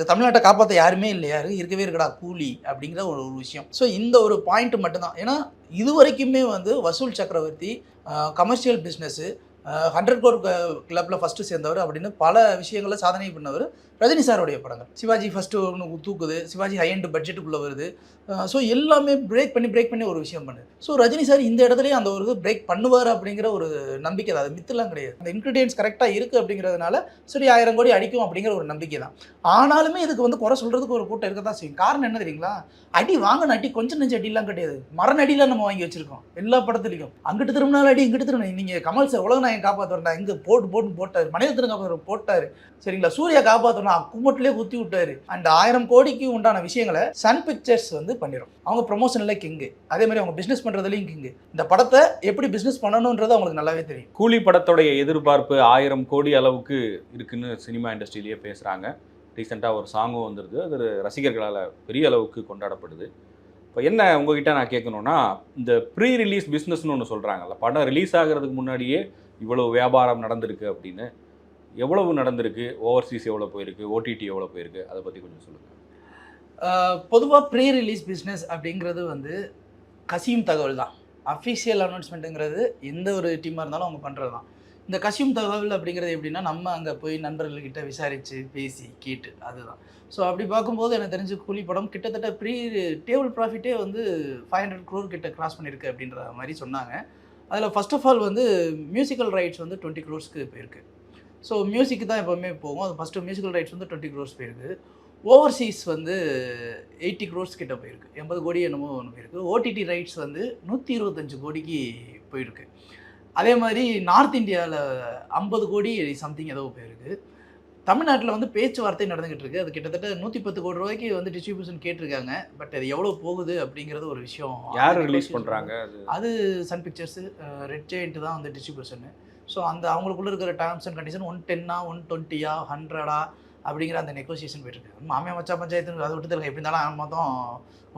இந்த தமிழ்நாட்டை காப்பாற்ற யாருமே இல்லை யாரு? இருக்கவே இருக்கடா கூலி அப்படிங்கிற ஒரு ஒரு விஷயம். ஸோ இந்த ஒரு பாயிண்ட் மட்டும்தான். ஏன்னா இது வரைக்குமே வந்து வசூல் சக்கரவர்த்தி கமர்ஷியல் பிஸ்னஸ்ஸு ஹண்ட்ரட் கோர் கிளப்பில் ஃபஸ்ட்டு சேர்ந்தவர் அப்படின்னு பல விஷயங்களில் சாதனை பண்ணவர் ரஜினி சாருடைய படங்கள். சிவாஜி ஃபஸ்ட்டு ஒன்று தூக்குது. சிவாஜி ஹை பட்ஜெட்டுக்குள்ளே வருது. ஸோ எல்லாமே பிரேக் பண்ணி பிரேக் பண்ணி ஒரு விஷயம் பண்ணுது ஸோ ரஜினி சார் இந்த இடத்துலையும் அந்த ஒரு பிரேக் பண்ணுவார் அப்படிங்கிற ஒரு நம்பிக்கை தான். அது மித்தெல்லாம் கிடையாது. அந்த இன்க்ரீடியன்ஸ் கரெக்டாக இருக்குது அப்படிங்கிறதுனால சரி ஆயிரம் கோடி அடிக்கும் அப்படிங்கிற ஒரு நம்பிக்கை தான். ஆனாலுமே இதுக்கு வந்து குறை சொல்கிறதுக்கு ஒரு கூட்டம் இருக்க தான் செய்யும். காரணம் என்ன தெரியுங்களா? அடி வாங்கின அடி கொஞ்சம் நெஞ்சு அடிலாம் கிடையாது. மரண அடிலாம் நம்ம வாங்கி வச்சிருக்கோம். எல்லா படத்துலையும். அங்கிட்டு திரும்பினாலும் அடி இங்கிட்டு திரும்ப நீங்கள் கமல் சார் உலக நான் காப்பாற்றுறேன் இங்கே போட்டு போட்டு போட்டார். மனித திரு காப்பாற்ற போட்டார். சரிங்களா? சூர்யா காப்பாற்றணும் கும்பட்டிலே குத்தி விட்டாரு. அண்ட் ஆயிரம் கோடிக்கு உண்டான விஷயங்களை சன் பிக்சர்ஸ் வந்து பண்ணிடும் அவங்க ப்ரொமோஷனில் கிங்கு அதே மாதிரி அவங்க பிஸ்னஸ் பண்ணுறதுலையும் கிங்கு இந்த படத்தை எப்படி பிஸ்னஸ் பண்ணணுன்றது அவங்களுக்கு நல்லாவே தெரியும். கூலி படத்தோடைய எதிர்பார்ப்பு ஆயிரம் கோடி அளவுக்கு இருக்குன்னு சினிமா இண்டஸ்ட்ரியிலேயே பேசுகிறாங்க ரீசெண்டாக ஒரு சாங்கும் வந்துருது அது ரசிகர்களால் பெரிய அளவுக்கு கொண்டாடப்படுது. இப்போ என்ன உங்ககிட்ட நான் கேட்கணுன்னா இந்த ப்ரீ ரிலீஸ் பிஸ்னஸ்னு ஒன்று சொல்கிறாங்கல்ல படம் ரிலீஸ் ஆகிறதுக்கு முன்னாடியே இவ்வளோ வியாபாரம் நடந்திருக்கு அப்படின்னு. எவ்வளவு நடந்திருக்கு? ஓவர்சீஸ் எவ்வளோ போயிருக்கு? ஓடிடி எவ்வளோ போயிருக்கு? அதை பற்றி கொஞ்சம் சொல்லுங்கள் பொதுவாக ப்ரீ ரிலீஸ் பிஸ்னஸ் அப்படிங்கிறது வந்து கசியும் தகவல் தான். அஃபிஷியல் அனௌன்ஸ்மெண்ட்டுங்கிறது எந்த ஒரு டீமாக இருந்தாலும் அவங்க பண்ணுறது தான். இந்த கசியும் தகவல் அப்படிங்கிறது எப்படின்னா நம்ம அங்கே போய் நண்பர்கள்கிட்ட விசாரித்து பேசி கேட்டு அதுதான். ஸோ அப்படி பார்க்கும்போது எனக்கு தெரிஞ்சு கூலி படம் கிட்டத்தட்ட ப்ரீ டேபிள் ப்ராஃபிட்டே வந்து ஃபைவ் ஹண்ட்ரட் க்ரோர் கிட்ட கிராஸ் பண்ணியிருக்கு அப்படின்ற மாதிரி சொன்னாங்க. அதில் ஃபர்ஸ்ட் ஆஃப் ஆல் வந்து மியூசிக்கல் ரைட்ஸ் வந்து டுவெண்ட்டி க்ரோர்ஸ்க்கு போயிருக்கு. ஸோ மியூசிக் தான் எப்போவுமே போகும். அது ஃபஸ்ட்டு மியூசிக்கல் ரைட்ஸ் வந்து டுவெண்ட்டி க்ரோர்ஸ் போயிருக்கு. ஓவர்சீஸ் வந்து எயிட்டி க்ரோர்ஸ் கிட்ட போயிருக்கு. எண்பது கோடி என்னமோ ஒன்று போயிருக்கு. ஓடிடி ரைட்ஸ் வந்து நூற்றி இருபத்தஞ்சு கோடிக்கு போயிருக்கு. அதே மாதிரி நார்த் இந்தியாவில் ஐம்பது கோடி சம்திங் ஏதோ போயிருக்கு. தமிழ்நாட்டில் வந்து பேச்சுவார்த்தை நடந்துகிட்டு இருக்கு. அது கிட்டத்தட்ட நூற்றி பத்து கோடி ரூபாய்க்கு வந்து டிஸ்ட்ரிபியூஷன் கேட்டிருக்காங்க. பட் அது எவ்வளோ போகுது அப்படிங்கிறது ஒரு விஷயம். யார் ரிலீஸ் பண்ணுறாங்க அது அது சன் பிக்சர்ஸு ரெட் ஜெயிண்ட் தான் வந்து டிஸ்ட்ரிபியூஷனு ஸோ அந்த அவங்களுக்குள்ளே இருக்கிற டேர்ம்ஸ் அண்ட் கண்டிஷன் ஒன் டென்னா ஒன் டுவெண்ட்டியா ஹண்ட்ரடா அப்படிங்கிற அந்த நெகோசியேஷன் போயிட்டுருக்கு. மாமியா மச்சா பஞ்சாயத்து அதை விட்டு எப்படி இருந்தாலும் மொத்தம்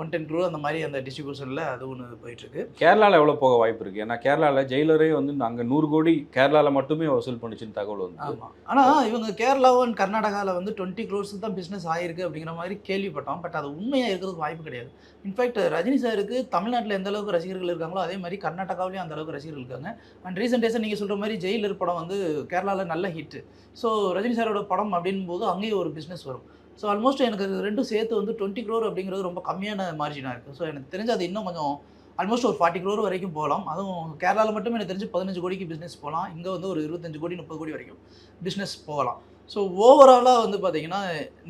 ஒன் டென் க்ரூ அந்த மாதிரி அந்த டிஸ்ட்ரிபியூஷனில் அது ஒன்று போயிட்டுருக்கு. கேரளாவில் எவ்வளோ போக வாய்ப்பு இருக்குது ஏன்னா கேரளாவில் ஜெயிலரே வந்து அங்கே நூறு கோடி கேரளாவில் மட்டுமே வசூல் பண்ணுச்சுன்னு தகவல் வந்து ஆமாம் ஆனால் இவங்க கேரளாவும் and கர்நாடகாவில் வந்து டுவெண்ட்டி க்ரோர்ஸுக்கு தான் பிஸ்னஸ் ஆயிருக்கு அப்படிங்கிற மாதிரி கேள்விப்பட்டோம். பட் அது உண்மையாக இருக்கிறதுக்கு வாய்ப்பு கிடையாது. இன்ஃபேக்ட் ரஜினி சாருக்கு தமிழ்நாட்டில் எந்த அளவுக்கு ரசிகர்கள் இருக்காங்களோ அதே மாதிரி கர்நாடகாவிலையும் அந்த அளவுக்கு ரசிகர்கள் இருக்காங்க. அண்ட் ரீசெண்ட் டேஸாக நீங்கள் சொல்கிற மாதிரி ஜெயிலர் படம் வந்து கேரளாவில் நல்ல ஹிட்டு ஸோ ரஜினி சாரோட படம் அப்படின் போது அங்கேயும் ஒரு பிஸ்னஸ் வரும். ஸோ ஆல்மோஸ்ட் எனக்கு இது ரெண்டும் சேர்த்து வந்து டுவெண்ட்டி க்ரோர் அப்படிங்கிறது ரொம்ப கம்மியான மார்ஜினாக இருக்குது ஸோ எனக்கு தெரிஞ்சு அது இன்னும் கொஞ்சம் ஆல்மோஸ்ட் ஒரு ஃபார்ட்டி க்ரோர் வரைக்கும் போகலாம். அதுவும் கேரளாவில் மட்டும் எனக்கு தெரிஞ்சு பதினஞ்சு கோடிக்கு பிஸ்னஸ் போகலாம். இங்கே வந்து ஒரு இருபத்தஞ்சு கோடி முப்பது கோடி வரைக்கும் பிஸ்னஸ் போகலாம். ஸோ ஓவராலாக வந்து பார்த்தீங்கன்னா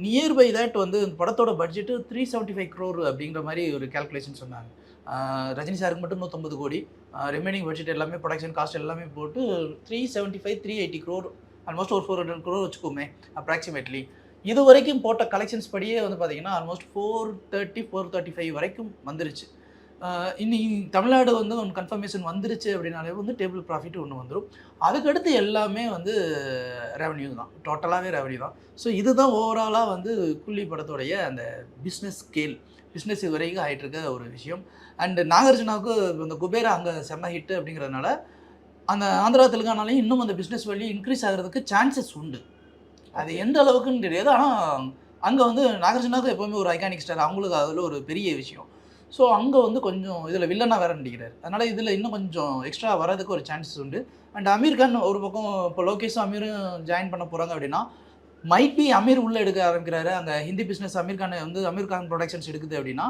நியர்பை தட் வந்து இந்த படத்தோட budget three seventy five crore அப்படிங்கிற மாதிரி ஒரு கேல்குலேஷன் சொன்னாங்க. ரஜினி சாருக்கு மட்டும் நூற்றம்பது கோடி. ரிமைனிங் பட்ஜெட் எல்லாமே ப்ரொடக்ஷன் காஸ்ட் எல்லாமே போட்டு three seventy five three eighty crore almost ஒரு ஃபோர் ஹண்ட்ரட் க்ரோர் வச்சுக்கோமே அப்ராக்சிமேட்லி இது வரைக்கும் போட்ட கலெக்ஷன்ஸ் படியே வந்து பார்த்தீங்கன்னா almost four thirty four thirty five வரைக்கும் வந்துருச்சு. ஆஹ் இனி தமிழ்நாடு வந்து ஒன்று கன்ஃபர்மேஷன் வந்துருச்சு அப்படின்னாலே வந்து டேபிள் ப்ராஃபிட் ஒன்று வந்துடும் அதுக்கடுத்து எல்லாமே வந்து ரெவன்யூ தான். டோட்டலாகவே ரெவன்யூ தான். ஸோ இதுதான் ஓவராலாக வந்து குள்ளி படத்துடைய அந்த பிஸ்னஸ் ஸ்கேல் பிஸ்னஸ் இது வரைக்கும் ஆகிட்டு இருக்க ஒரு விஷயம். அண்ட் நாகார்ஜுனாவுக்கு இந்த குபேரா அங்கே செம்ம ஹிட் அப்படிங்கிறதுனால அந்த ஆந்திரா தெலுங்கானாலையும் இன்னும் அந்த பிஸ்னஸ் வேல்யூ இன்க்ரீஸ் ஆகிறதுக்கு சான்சஸ் உண்டு. அது எந்த அளவுக்குன்னு தெரியாது. ஆனால் அங்கே வந்து நாகார்ஜுனாவுக்கு எப்போவுமே ஒரு ஐகானிக் ஸ்டார் அவங்களுக்கு அதில் ஒரு பெரிய விஷயம். ஸோ அங்கே வந்து கொஞ்சம் இதில் வில்லனாக வேற நடிக்கிறார். அதனால் இதில் இன்னும் கொஞ்சம் எக்ஸ்ட்ரா வரதுக்கு ஒரு சான்சஸ் உண்டு. அண்ட் அமீர் கான் ஒரு பக்கம் இப்போ லோகேஷும் அமீரும் ஜாயின் பண்ண போகிறாங்க அப்படின்னா மைட் பி அமீர் உள்ளே எடுக்க ஆரம்பிக்கிறாரு. அந்த ஹிந்தி பிஸ்னஸ் அமீர் கான் வந்து அமீர் கான் ப்ரொடக்ஷன்ஸ் எடுக்குது அப்படின்னா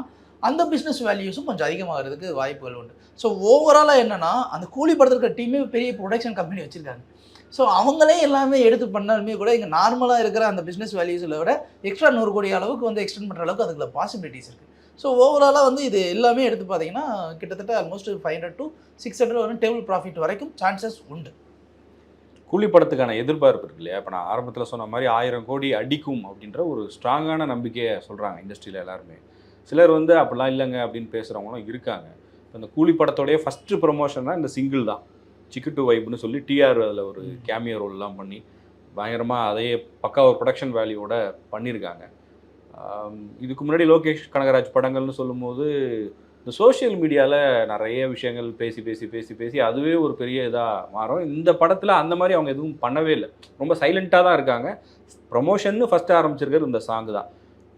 அந்த பிஸ்னஸ் வேல்யூஸும் கொஞ்சம் அதிகமாகிறதுக்கு வாய்ப்புகள் உண்டு. ஸோ ஓவராலாக என்னென்னா அந்த கூலி படத்துக்கு டீமே பெரிய ப்ரொடக்ஷன் கம்பெனி வச்சுருக்காங்க. ஸோ அவங்களே எல்லாமே எடுத்து பண்ணாலுமே கூட இங்கே நார்மலாக இருக்கிற அந்த பிஸ்னஸ் வேல்யூஸில் விட எக்ஸ்ட்ரா நூறு கோடி அளவுக்கு வந்து எக்ஸ்டெண்ட் பண்ணுற அளவுக்கு அதுக்குள்ள பாசிபிலிட்டிஸ் இருக்குது ஸோ ஓவராலாக வந்து இது எல்லாமே எடுத்து பார்த்தீங்கன்னா கிட்டத்தட்ட almost five hundred to six hundred வரும் டேபிள் ப்ராஃபிட் வரைக்கும் சான்சஸ் உண்டு. கூலி படத்துக்கான எதிர்பார்ப்பு இருக்கு இல்லையா? இப்போ நான் ஆரம்பத்தில் சொன்ன மாதிரி ஆயிரம் கோடி அடிக்கும் அப்படின்ற ஒரு ஸ்ட்ராங்கான நம்பிக்கையை சொல்கிறாங்க இண்டஸ்ட்ரியில் எல்லாருமே. சிலர் வந்து அப்படிலாம் இல்லைங்க அப்படின்னு பேசுகிறவங்களும் இருக்காங்க. இப்போ இந்த கூலி படத்தோடைய ஃபஸ்ட்டு ப்ரொமோஷன் தான் இந்த சிங்கிள் தான். சிக்கு டு வைப்னு சொல்லி டிஆர் அதில் ஒரு கேமியோ ரோல்லாம் பண்ணி பயங்கரமாக அதையே பக்கா ஒரு ப்ரொடக்ஷன் வேல்யூவோட பண்ணியிருக்காங்க இதுக்கு முன்னாடி லோகேஷ் கனகராஜ் படங்கள்னு சொல்லும்போது இந்த சோஷியல் மீடியாவில் நிறைய விஷயங்கள் பேசி பேசி பேசி பேசி அதுவே ஒரு பெரிய இதாக மாறும். இந்த படத்தில் அந்த மாதிரி அவங்க எதுவும் பண்ணவே இல்லை. ரொம்ப சைலண்ட்டாக தான் இருக்காங்க. ப்ரொமோஷன்னு ஃபஸ்ட்டு ஆரம்பிச்சிருக்கிறது இந்த சாங் தான்.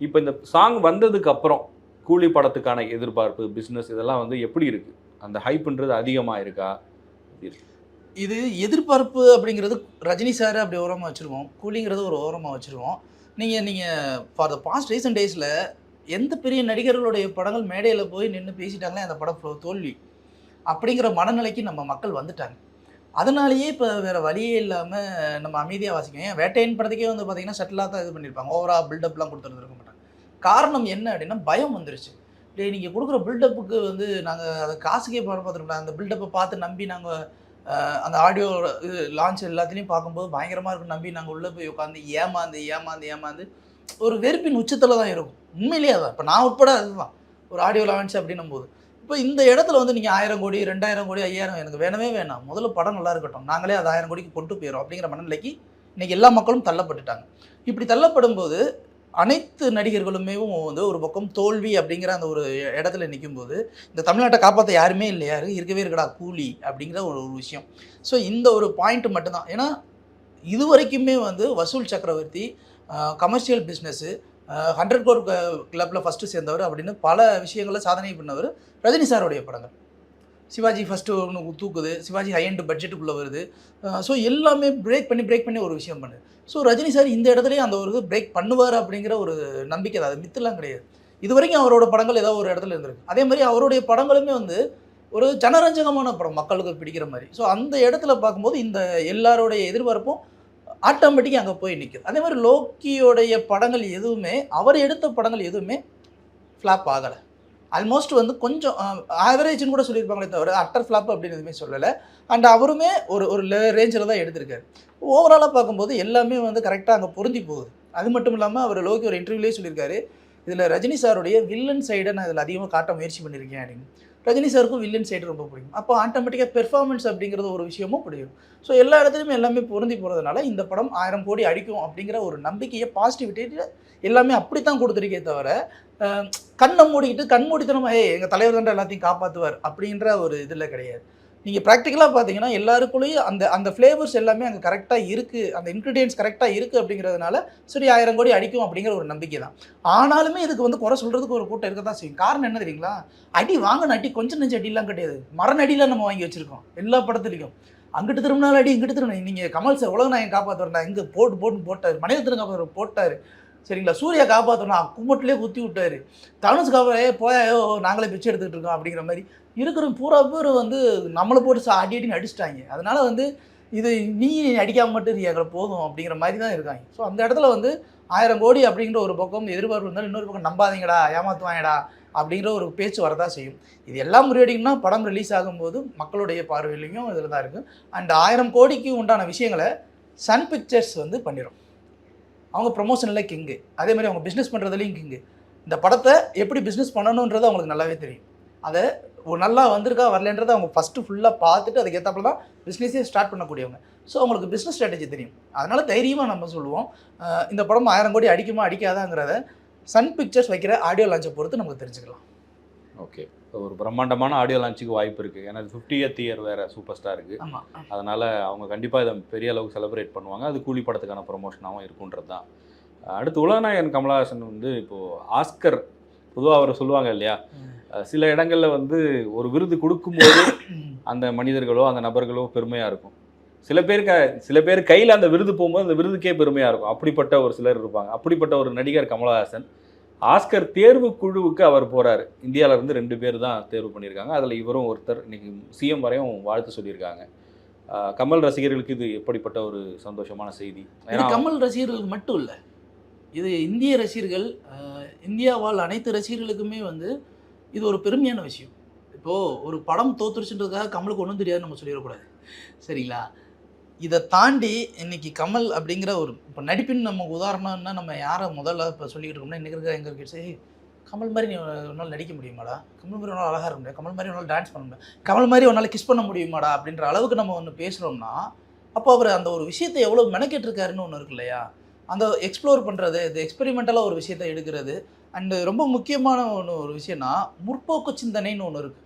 இப்போ இந்த சாங் வந்ததுக்கு அப்புறம் கூலி படத்துக்கான எதிர்பார்ப்பு பிஸ்னஸ் இதெல்லாம் வந்து எப்படி இருக்குது அந்த ஹைப்புன்றது அதிகமாக இருக்கா? இது எதிர்பார்ப்பு அப்படிங்கிறது ரஜினி சார் அப்படி ஓரமாக வச்சுருவோம். கூலிங்கிறது ஒரு ஓரமாக வச்சுருவோம். நீங்கள் நீங்கள் ஃபார் த பாஸ்ட் ரீசன்ட் டேஸில் எந்த பெரிய நடிகர்களுடைய படங்கள் மேடையில் போய் நின்று பேசிட்டாங்களே அந்த படம் ஃபுல் தோல்வி. அப்படிங்கிற மனநிலைக்கு நம்ம மக்கள் வந்துட்டாங்க. அதனாலேயே இப்போ வேறு வழியே இல்லாமல் நம்ம அமைதியாக வாசிக்கணும். ஏன்? வேட்டையின் படத்துக்கே வந்து பார்த்தீங்கன்னா செட்டிலாக தான் இது பண்ணியிருப்பாங்க ஓவரா பில்டப்லாம் கொடுத்துருந்துருக்க மாட்டாங்க. காரணம் என்ன அப்படின்னா பயம் வந்துருச்சு. டே நீங்கள் கொடுக்குற பில்டப்புக்கு வந்து நாங்கள் அதை காசுக்கே படம் பார்த்துருப்போம் அந்த பில்டப்பை பார்த்து நம்பி நாங்கள் அந்த ஆடியோ இது லான்ச் எல்லாத்துலேயும் பார்க்கும்போது பயங்கரமாக இருக்கும். நம்பி நாங்கள் உள்ளே போய் உட்காந்து ஏமாந்து ஏமாந்து ஏமாந்து ஒரு வெறுப்பின் உச்சத்தில் தான் இருக்கும். உண்மையிலேயே அதான். இப்போ நான் உட்பட அதுதான். ஒரு ஆடியோ லான்ச் அப்படின்னும் போது இப்போ இந்த இடத்துல வந்து நீங்கள் ஆயிரம் கோடி ரெண்டாயிரம் கோடி ஐயாயிரம் எனக்கு வேணவே வேணாம். முதல்ல படம் நல்லா இருக்கட்டும். நாங்களே அது ஆயிரம் கோடிக்கு கொண்டு போயிடும் அப்படிங்கிற மனநிலைக்கு இன்றைக்கி எல்லா மக்களும் தள்ளப்பட்டுட்டாங்க. இப்படி தள்ளப்படும் போது அனைத்து நடிகர்களுமே வந்து ஒரு பக்கம் தோல்வி அப்படிங்கிற அந்த ஒரு இடத்துல நிற்கும்போது இந்த தமிழ்நாட்டை காப்பாற்ற யாருமே இல்லை யாரு இருக்கவே இருக்கடா கூலி அப்படிங்கிற ஒரு ஒரு விஷயம். ஸோ இந்த ஒரு பாயிண்ட் மட்டும்தான். ஏன்னா இது வரைக்குமே வந்து வசூல் சக்கரவர்த்தி கமர்ஷியல் பிஸ்னஸ்ஸு ஹண்ட்ரட் கோர் கிளப்பில் ஃபஸ்ட்டு சேர்ந்தவர் அப்படின்னு பல விஷயங்களில் சாதனை பண்ணவர் ரஜினி சாருடைய படங்கள். சிவாஜி ஃபஸ்ட்டு ஒன்று தூக்குது சிவாஜி ஹை பட்ஜெட்டுக்குள்ளே வருது. ஸோ எல்லாமே பிரேக் பண்ணி பிரேக் பண்ணி ஒரு விஷயம் பண்ணுது ஸோ ரஜினி சார் இந்த இடத்துலயே அந்த ஒரு இது பிரேக் பண்ணுவார் அப்படிங்கிற ஒரு நம்பிக்கை தான் அது மித்தெல்லாம் கிடையாது. இது வரைக்கும் அவரோட படங்கள் ஏதோ ஒரு இடத்துல இருந்திருக்கு. அதே மாதிரி அவருடைய படங்களுமே வந்து ஒரு ஜனரஞ்சகமான படம் மக்களுக்கு பிடிக்கிற மாதிரி. ஸோ அந்த இடத்துல பார்க்கும்போது இந்த எல்லாருடைய எதிர்பார்ப்பும் ஆட்டோமேட்டிக்காக அங்கே போய் நிற்குது அதே மாதிரி லோக்கியோடைய படங்கள் எதுவுமே அவர் எடுத்த படங்கள் எதுவுமே ஃப்ளாப் ஆகலை. ஆல்மோஸ்ட் வந்து கொஞ்சம் ஆவரேஜ்னு கூட சொல்லியிருப்பாங்களே தவிர அட்டர் ஃப்ளாப் அப்படின்னு எதுவுமே சொல்லலை. அண்ட் அவருமே ஒரு ஒரு ரேஞ்சில் தான் எடுத்திருக்காரு. ஓவராலாக பார்க்கும்போது எல்லாமே வந்து கரெக்டாக அங்கே பொருந்தி போகுது. அது மட்டும் இல்லாமல் அவர் லோகி ஒரு இன்டர்வியூலேயே சொல்லியிருக்காரு. இதில் ரஜினி சாருடைய வில்லன் சைடை நான் இதில் அதிகமாக காட்ட முயற்சி பண்ணியிருக்கேன் அப்படின்னு. ரஜினி சாருக்கும் வில்லன் சைடு ரொம்ப பிடிக்கும். அப்போ ஆட்டோமேட்டிக்காக பெர்ஃபார்மன்ஸ் அப்படிங்கிறது ஒரு விஷயமும் பிடிக்கும் ஸோ எல்லா இடத்துலையுமே எல்லாமே பொருந்தி போகிறதுனால இந்த படம் ஆயிரம் கோடி அடிக்கும் அப்படிங்கிற ஒரு நம்பிக்கையை பாசிட்டிவிட்டி எல்லாமே அப்படி தான் கொடுத்துருக்கே தவிர கண்ணை மூடிக்கிட்டு கண் மூடித்தனமாக ஏ எங்கள் தலைவர் தான் எல்லாத்தையும் காப்பாற்றுவார் அப்படின்ற ஒரு இதில் கிடையாது. நீங்கள் ப்ராக்டிக்கலாக பார்த்தீங்கன்னா எல்லாருக்குள்ளேயும் அந்த அந்த ஃப்ளேவர்ஸ் எல்லாமே அங்கே கரெக்டாக இருக்குது அந்த இன்க்ரீடியன்ஸ் கரெக்டாக இருக்குது அப்படிங்கிறதுனால சரி ஆயிரம் கோடி அடிக்கும் அப்படிங்கிற ஒரு நம்பிக்கை தான். ஆனாலுமே இதுக்கு வந்து குறை சொல்கிறதுக்கு ஒரு கூட்டம் இருக்க தான் செய்யும். காரணம் என்ன தெரியுங்களா? அடி வாங்கின அடி கொஞ்சம் நெஞ்சு அடிலாம் கிடையாது. மரண அடிலாம் நம்ம வாங்கி வச்சுருக்கோம். எல்லா படத்துலையும். அங்கிட்டு திரும்பினாலும் அடி இங்கிட்டு திரும்ப நீங்கள் கமல் சார் உலக நாயன் காப்பாற்றுறா இங்கே போட்டு போட்டு போட்டார். மனிதத்திரம் காப்பாற்ற போட்டார். சரிங்களா? சூர்யா காப்பாற்றணும் கும்மட்டிலே குத்தி விட்டாரு. தனுஷ் காப்பா ஏ போயோ நாங்களே பிச்சை எடுத்துக்கிட்டு இருக்கோம் அப்படிங்கிற மாதிரி. இருக்கிற பூரா பேர் வந்து நம்மளை போட்டு சா- அடி அடின்னு அடிச்சிட்டாங்க. அதனால் வந்து இது நீ அடிக்காம மட்டும் எங்களை போதும் அப்படிங்கிற மாதிரி தான் இருக்காங்க. ஸோ அந்த இடத்துல வந்து ஆயிரம் கோடி அப்படிங்கிற ஒரு பக்கம் எதிர்பார்ப்பு இருந்தாலும் இன்னொரு பக்கம் நம்பாதீங்கடா ஏமாத்துவாங்கடா அப்படிங்கிற ஒரு பேச்சு வரதான் செய்யும். இது எல்லாம் முறியடிங்கன்னா படம் ரிலீஸ் ஆகும்போது மக்களுடைய பார்வையிலையும் இதில் தான் இருக்குது அண்ட் ஆயிரம் கோடிக்கு உண்டான விஷயங்களை சன் பிக்சர்ஸ் வந்து பண்ணிடும் அவங்க ப்ரொமோஷனில் கிங்கு. அதே மாதிரி அவங்க பிஸ்னஸ் பண்ணுறதுலையும் கிங்கு. இந்த படத்தை எப்படி பிஸ்னஸ் பண்ணணுன்றது அவங்களுக்கு நல்லாவே தெரியும். அதை நல்லா வந்திருக்கா வரலன்றதை அவங்க ஃபஸ்ட்டு ஃபுல்லாக பார்த்துட்டு அதுக்கேற்றாப்புல தான் பிஸ்னஸே ஸ்டார்ட் பண்ணக்கூடியவங்க. ஸோ அவங்களுக்கு பிஸ்னஸ் ஸ்ட்ராட்டஜி தெரியும். அதனால் தைரியமாக நம்ம சொல்லுவோம். இந்த படம் ஆயிரம் கோடி அடிக்குமா அடிக்காதாங்கிறத சன் பிக்சர்ஸ் வைக்கிற ஆடியோ லான்ச்சை பொறுத்து நமக்கு தெரிஞ்சுக்கலாம். ஓகே ஒரு பிரம்மாண்டமான ஆடியோ லான்ச்சுக்கு வாய்ப்பு இருக்குது ஏன்னா ஃபிஃப்டியத் இயர் வேறு சூப்பர் ஸ்டாருக்கு அதனால் அவங்க கண்டிப்பாக இதை பெரிய அளவுக்கு செலிப்ரேட் பண்ணுவாங்க. அது கூலி படத்துக்கான ப்ரொமோஷனாகவும் இருக்குன்றது தான். அடுத்து உலகநாயகன் கமலஹாசன் வந்து இப்போது ஆஸ்கர் பொதுவாக அவர் சொல்லுவாங்க இல்லையா? சில இடங்களில் வந்து ஒரு விருது கொடுக்கும்போது அந்த மனிதர்களோ அந்த நபர்களோ பெருமையாக இருக்கும். சில பேர் க சில பேர் கையில் அந்த விருது போகும்போது அந்த விருதுக்கே பெருமையாக இருக்கும். அப்படிப்பட்ட ஒரு சிலர் இருப்பாங்க. அப்படிப்பட்ட ஒரு நடிகர் கமலஹாசன். ஆஸ்கர் தேர்வு குழுவுக்கு அவர் போகிறாரு இந்தியால இருந்து ரெண்டு பேர் தான் தேர்வு பண்ணியிருக்காங்க. அதில் இவரும் ஒருத்தர் இன்னைக்கு சிஎம் வரையும் வாழ்த்து சொல்லியிருக்காங்க. கமல் ரசிகர்களுக்கு இது எப்படிப்பட்ட ஒரு சந்தோஷமான செய்தி? கமல் ரசிகர்களுக்கு மட்டும் இல்லை. இது இந்திய ரசிகர்கள் அஹ், இந்தியா வாழ் அனைத்து ரசிகர்களுக்குமே வந்து இது ஒரு பெருமையான விஷயம். இப்போது ஒரு படம் தோத்துருச்சுன்றதுக்காக கமலுக்கு ஒன்றும் தெரியாதுன்னு நம்ம சொல்லிடக்கூடாது. சரிங்களா? இதை தாண்டி இன்னைக்கு கமல் அப்படிங்கிற ஒரு இப்போ நடிப்பின் நம்ம உதாரணம்னா நம்ம யாரை முதல்ல இப்போ சொல்லிக்கிட்டு இருக்கோம்னா இன்றைக்கி இருக்கிற எங்கள் கிட்ஸ் சரி கமல் மாதிரி நீ உன்னால் நடிக்க முடியுமாடா? கமல் மாதிரி உன்னால் அழகாக இருக்க முடியாது. கமல் மாதிரி உன்னால் டான்ஸ் பண்ண முடியாது. கமல் மாதிரி உன்னால் கிஸ் பண்ண முடியுமாடா? அப்படின்ற அளவுக்கு நம்ம ஒன்று பேசுகிறோம்னா அப்போ அவர் அந்த ஒரு விஷயத்தை எவ்வளோ மெனக்கெட்டிருக்காருன்னு ஒன்று இருக்கு இல்லையா? அந்த எக்ஸ்ப்ளோர் பண்ணுறது இது எக்ஸ்பெரிமெண்டலாக ஒரு விஷயத்தை எடுக்கிறது அண்டு ரொம்ப முக்கியமான ஒன்று ஒரு விஷயம்னா முற்போக்கு சிந்தனைன்னு ஒன்று இருக்குது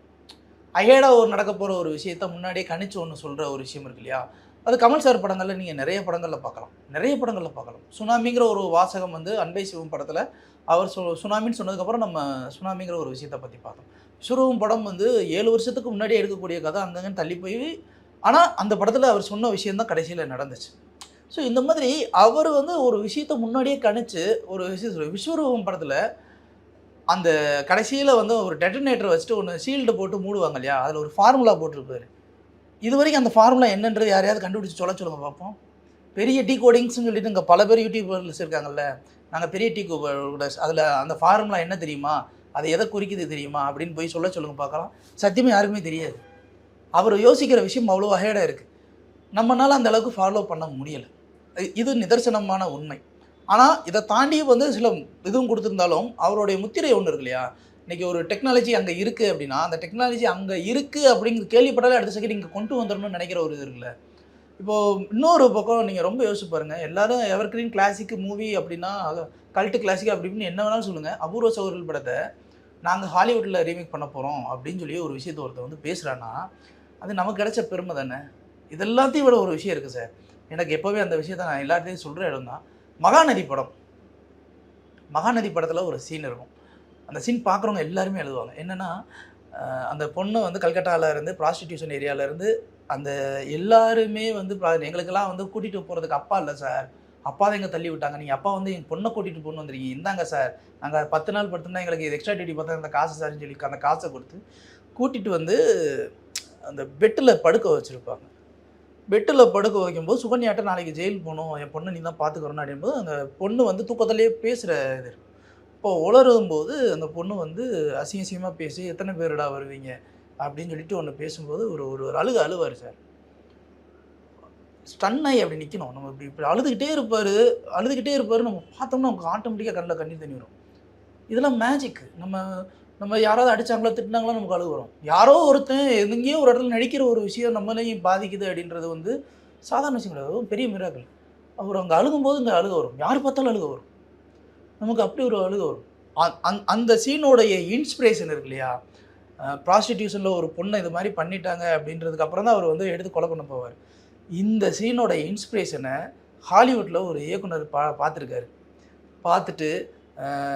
அயேடா ஒரு நடக்க போகிற ஒரு விஷயத்த முன்னாடியே கணிச்சு ஒன்று சொல்கிற ஒரு விஷயம் இருக்கு இல்லையா? அது கமல் சார் படங்களில் நீங்கள் நிறைய படங்களில் பார்க்கலாம். நிறைய படங்களில் பார்க்கலாம். சுனாமிங்கிற ஒரு வாசகம் வந்து அன்பை சிவம் படத்தில் அவர் சொ சுனாமின்னு சொன்னதுக்கப்புறம் நம்ம சுனாமிங்கிற ஒரு விஷயத்தை பற்றி பார்த்தோம். விஸ்வரூபம் படம் வந்து ஏழு வருஷத்துக்கு முன்னாடியே எடுக்கக்கூடிய கதை அங்கங்கே தள்ளி போய் ஆனால் அந்த படத்தில் அவர் சொன்ன விஷயம் தான் கடைசியில் நடந்துச்சு. ஸோ இந்த மாதிரி அவர் வந்து ஒரு விஷயத்த முன்னாடியே கணிச்சு ஒரு விஷயம் விஸ்வரூபம் படத்தில் அந்த கடைசியில் வந்து ஒரு டெட்டனேட்டர் வச்சுட்டு ஒன்று ஷீல்டு போட்டு மூடுவாங்க இல்லையா? அதில் ஒரு ஃபார்முலா போட்டிருப்பாரு. இது வரைக்கும் அந்த ஃபார்முலா என்னன்றது யாரையாவது கண்டுபிடிச்சு சொல்ல சொல்லுங்க பார்ப்போம். பெரிய டீ கோடிங்ஸ்னு சொல்லிட்டு இங்கே பல பேர் யூடியூபர்ஸ் இருக்காங்கல்ல நாங்கள் பெரிய டீ கோடர்ஸ் அதில் அந்த ஃபார்முலா என்ன தெரியுமா? அதை எதை குறிக்குது தெரியுமா? அப்படின்னு போய் சொல்ல சொல்லுங்க பார்க்கலாம். சத்தியமாக யாருக்குமே தெரியாது. அவர் யோசிக்கிற விஷயம் அவ்வளோ வகையாக இருக்குது நம்மளால் அந்த அளவுக்கு ஃபாலோ பண்ண முடியலை. இது நிதர்சனமான உண்மை. ஆனால் இதை தாண்டி வந்து சில இதுவும் கொடுத்துருந்தாலும் அவருடைய முத்திரை ஒன்று இருக்கு இல்லையா? இன்றைக்கி ஒரு டெக்னாலஜி அங்கே இருக்குது அப்படின்னா அந்த டெக்னாலஜி அங்கே இருக்குது அப்படிங்கிற கேள்விப்பட்டாலே அடுத்த செகண்ட் இங்கே கொண்டு வந்துடணும்னு நினைக்கிற ஒரு இது இருக்குல்ல. இப்போது இன்னொரு பக்கம் நீங்கள் ரொம்ப யோசிச்சு பாருங்கள் எல்லாரும் எவர் கிரீன் கிளாசிக் மூவி அப்படின்னா கல்ட்டு கிளாசிக் அப்படி இப்படின்னு என்ன வேணாலும் சொல்லுங்கள் அபூர்வ சகோதரர்கள் படத்தை நாங்கள் ஹாலிவுட்டில் ரீமேக் பண்ண போகிறோம் அப்படின்னு சொல்லி ஒரு விஷயத்தை ஒருத்தர் வந்து பேசுகிறான்னா அது நமக்கு கிடைச்ச பெருமை தானே? இதெல்லாத்தையும் விட ஒரு விஷயம் இருக்குது சார். எனக்கு எப்போவே அந்த விஷயத்த நான் எல்லாத்தையும் சொல்கிற இடம் தான் மகாநதி படம். மகாநதி படத்தில் ஒரு சீன் இருக்கும். அந்த சீன் பார்க்குறவங்க எல்லாருமே எழுதுவாங்க. என்னென்னா அந்த பொண்ணு வந்து கல்கட்டாவில் இருந்து ப்ராஸ்டிடியூஷன் ஏரியாவிலேருந்து அந்த எல்லாருமே வந்து எங்களுக்கெல்லாம் வந்து கூட்டிகிட்டு போகிறதுக்கு அப்பா இல்லை சார். அப்பா தான் எங்க தள்ளி விட்டாங்க. நீங்கள் அப்பா வந்து எங்கள் பொண்ணை கூட்டிகிட்டு போகணும் வந்துருக்கீங்க. இந்தாங்க சார். நாங்கள் பத்து நாள் படுத்துனா எங்களுக்கு இது எக்ஸ்ட்ரா டியூட்டி பார்த்தா அந்த காசு சார்னு சொல்லி அந்த காசை கொடுத்து கூட்டிகிட்டு வந்து அந்த பெட்டில் படுக்க வச்சுருப்பாங்க. பெட்டில் படுக்க வைக்கும்போது சுகன்யாட்ட நாளைக்கு ஜெயில் போகணும். என் பொண்ணை நீ தான் பார்த்துக்கிறோன்னு அப்படின்போது அந்த பொண்ணு வந்து தூக்கத்திலேயே பேசுகிற இது இருக்கும் இப்போ உளறும் போது அந்த பொண்ணு வந்து அசிங்க அசிங்கமாக பேசி எத்தனை பேருடா வருவீங்க? அப்படின்னு சொல்லிட்டு ஒன்று பேசும்போது ஒரு ஒரு ஒரு அழுக அழுவார் சார். ஸ்டன்னாகி அப்படி நிற்கணும் நம்ம இப்படி இப்படி அழுதுகிட்டே இருப்பார் அழுதுகிட்டே இருப்பார் நம்ம பார்த்தோம்னா நமக்கு ஆட்டோமேட்டிக்காக கண்ணில் கண்ணீர் தண்ணி வரும் இதெல்லாம் மேஜிக் நம்ம நம்ம யாராவது அடிச்சாங்களோ திட்டினாங்களோ நமக்கு அழுகு வரும் யாரோ ஒருத்தன் எங்கேயோ ஒரு இடத்துல நடிக்கிற ஒரு விஷயம் நம்மளையும் பாதிக்குது அப்படின்றது வந்து சாதாரண விஷயம் கிடையாது. பெரிய மிராக்கள் அவர் அங்கே அழுகும்போது இங்கே அழுக வரும். யார் பார்த்தாலும் அழுக வரும். நமக்கு அப்படி ஒரு அழுக வரும். அந்- அந்த சீனோடைய இன்ஸ்பிரேஷன் இருக்கு இல்லையா? ப்ராஸ்டிடியூஷனில் ஒரு பொண்ணை இது மாதிரி பண்ணிட்டாங்க அப்படின்றதுக்கு அப்புறம் தான் அவர் வந்து எடுத்து கொலை பண்ண போவார். இந்த சீனோட இன்ஸ்பிரேஷனை ஹாலிவுட்டில் ஒரு இயக்குனர் பா பார்த்துருக்காரு. பார்த்துட்டு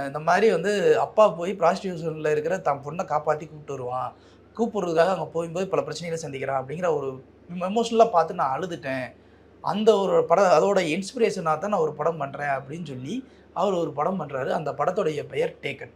இந்த மாதிரி வந்து அப்பா போய் ப்ராஸ்டியூஷனில் இருக்கிற தன் பொண்ணை காப்பாற்றி கூப்பிட்டு வருவான். கூப்பிட்றதுக்காக அங்கே போகும்போது பல பிரச்சனைகளை சந்திக்கிறான் அப்படிங்கிற ஒரு எமோஷனலாக பார்த்து நான் அழுதுட்டேன். அந்த ஒரு படம் அதோட இன்ஸ்பிரேஷனாக தான் நான் ஒரு படம் பண்ணுறேன் அப்படின்னு சொல்லி அவர் ஒரு படம் பண்ணுறாரு அந்த படத்துடைய பெயர் டேக்கன்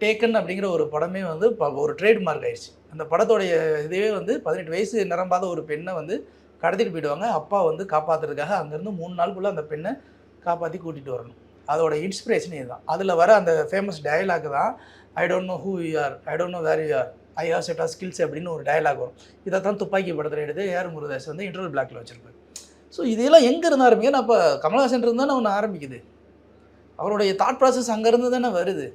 டேக்கன் அப்படிங்கிற ஒரு படமே வந்து ப- ஒரு ட்ரேட்மார்க் ஆயிடுச்சு. அந்த படத்தோடைய இதுவே வந்து பதினெட்டு வயசு நிரம்பாத ஒரு பெண்ணை வந்து கடத்திட்டு போயிடுவாங்க. அப்பா வந்து காப்பாற்றுறதுக்காக அங்கேருந்து மூணு நாளுக்குள்ளே அந்த பெண்ணை காப்பாற்றி கூட்டிகிட்டு வரணும். அதோட இன்ஸ்பிரேஷன் இதுதான். அதில் வர அந்த ஃபேமஸ் டயலாக் தான் I don't know who you are I don't know where you are I have set of skills அப்படின்னு ஒரு டயலாக் வரும். இதை தான் துப்பாக்கி படத்தில் எடுத்து ஏர் முருகதாஸ் வந்து இன்டர்வல் பிளாக்ல வச்சுருப்பேன் ஸோ இதெல்லாம் எங்கே இருந்து ஆரம்பிக்கணும் இப்போ கமலஹாசன் இருந்தால் நான் ஒன்று ஆரம்பிக்குது. அவருடைய தாட் ப்ராசஸ் அங்கேருந்து தானே வருது.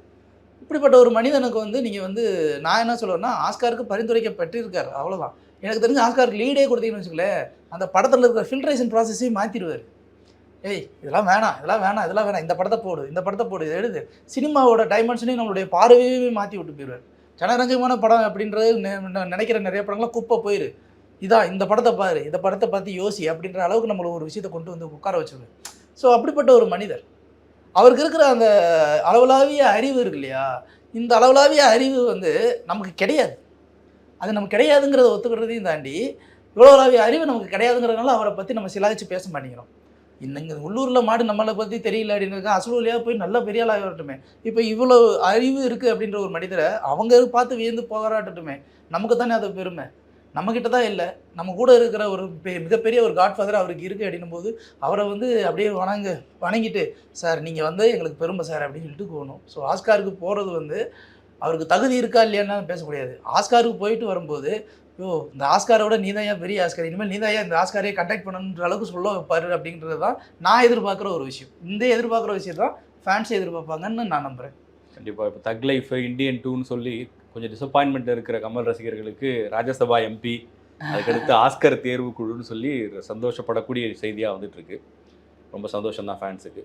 இப்படிப்பட்ட ஒரு மனிதனுக்கு வந்து நீங்கள் வந்து நான் என்ன சொல்லுவேன்னா ஆஸ்காருக்கு பரிந்துரைக்கப்பட்டிருக்கார். அவ்வளோதான் எனக்கு தெரிஞ்ச ஆஸ்காருக்கு லீடே கொடுத்தீங்கன்னு வச்சுக்கலேன் அந்த படத்தில் இருக்கிற ஃபில்ட்ரேஷன் ப்ராசஸையும் மாற்றிடுவார் ஏய் இதெல்லாம் வேணாம் இதெல்லாம் வேணாம் இதெல்லாம் வேணாம். இந்த படத்தை போடு இந்த படத்தை போடு இதை எழுது. சினிமாவோட டைமென்ஷனையும் நம்மளுடைய பார்வையுமே மாற்றி விட்டு போயிடுவார். ஜனரஞ்சகமான படம் அப்படின்றது நெ- நினைக்கிற நிறைய படங்கள்லாம் குப்பை போயிரு. இதான் இந்த படத்தை பாரு இந்த படத்தை பார்த்து யோசி அப்படின்ற அளவுக்கு நம்மளை ஒரு விஷயத்தை கொண்டு வந்து உட்கார வச்சுருவேன் ஸோ அப்படிப்பட்ட ஒரு மனிதர். அவருக்கு இருக்கிற அந்த அளவுலாவிய அறிவு இருக்கு இல்லையா? இந்த அளவுலாவிய அறிவு வந்து நமக்கு கிடையாது. அது நமக்கு கிடையாதுங்கிறத ஒத்துக்கிறதையும் தாண்டி இவ்வளோலாவிய அறிவு நமக்கு கிடையாதுங்கிறதுனால அவரை பற்றி நம்ம சிலாகிச்சு பேச மாட்டேங்கிறோம். இங்கே உள்ளூரில் மாடு நம்மளை பற்றி தெரியல அப்படின்னு அசலூலியாக போய் நல்ல பெரிய ஆளாக வரட்டுமே இப்போ இவ்வளோ அறிவு இருக்குது அப்படின்ற ஒரு மனிதரை அவங்க பார்த்து வியந்து போராட்டட்டுமே நமக்கு தானே அது பெருமை. நம்மக்கிட்ட தான் இல்லை. நம்ம கூட இருக்கிற ஒரு பெ- மிகப்பெரிய ஒரு காட்ஃபாதர் அவருக்கு இருக்குது அப்படின்னும் போது அவரை வந்து அப்படியே வணங்க வணங்கிட்டு சார் நீங்கள் வந்து எங்களுக்கு பெருமை சார் அப்படின்னு சொல்லிட்டு போகணும். ஸோ ஆஸ்காருக்கு போகிறது வந்து அவருக்கு தகுதி இருக்கா இல்லையான்னு பேசக்கூடாது ஆஸ்காருக்கு போயிட்டு வரும்போது யோ இந்த ஆஸ்காரோட நீ தான் பெரிய ஆஸ்கார்? இனிமேல் நீ தான் இந்த ஆஸ்காரையே கண்டக்ட் பண்ணணுன்ற அளவுக்கு சொல்ல வைப்பாரு அப்படின்றது தான் நான் எதிர்பார்க்குற ஒரு விஷயம். இந்த எதிர்பார்க்குற விஷயம் தான் ஃபேன்ஸ் எதிர்பார்ப்பாங்கன்னு நான் நம்புகிறேன் கண்டிப்பாக இப்போ தக் லைஃப் இந்தியன் டூன்னு சொல்லி கொஞ்சம் டிசப்பாயின்மெண்ட் இருக்கிற கமல் ரசிகர்களுக்கு ராஜ்யசபா எம்பி அதுக்கடுத்து ஆஸ்கர் தேர்வு குழுன்னு சொல்லி சந்தோஷப்படக்கூடிய செய்தியாக வந்துட்டு இருக்கு. ரொம்ப சந்தோஷம் தான் ஃபேன்ஸுக்கு